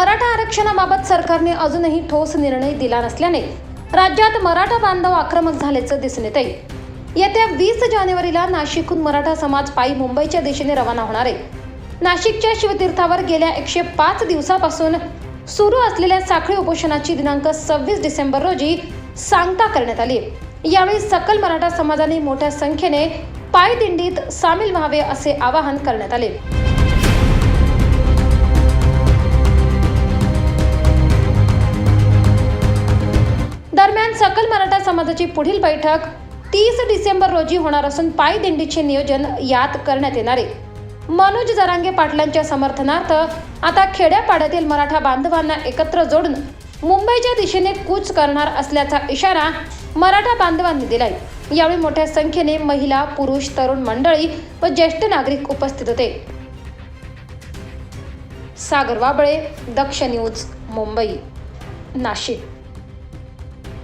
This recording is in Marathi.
मराठा आरक्षणाबाबत सरकारने अजूनही ठोस निर्णय दिला नसल्याने राज्यात मराठा बांधव आक्रमक झाल्याचं दिसून येत आहे येत्या वीस जानेवारीला नाशिकहून मराठा समाज पायी मुंबईच्या दिशेने रवाना होणार आहे. नाशिकच्या शिवतीर्थावर गेल्या एकशे पाच दिवसापासून सुरू असलेल्या साखळी उपोषणाची दिनांक सव्वीस डिसेंबर रोजी सांगता करण्यात आली यावेळी सकल मराठा समाजाने मोठ्या संख्येने पायदिंडीत सामील व्हावे असे आवाहन करण्यात आले. सकल मराठा समाजाची पुढील बैठक तीस डिसेंबर रोजी होणार असून पायदिंडीचे नियोजन यात करण्यात येणार आहे. मनोज जरांगे पाटलांच्या समर्थनार्थ आता खेड्यापाड्यातील मराठा बांधवांना एकत्र जोडून मुंबईच्या दिशेने कूच करणार असल्याचा इशारा मराठा बांधवांनी दिलाय. यावेळी मोठ्या संख्येने महिला पुरुष तरुण मंडळी व ज्येष्ठ नागरिक उपस्थित होते. सागर वाबळे दक्ष न्यूज मुंबई. नाशिक.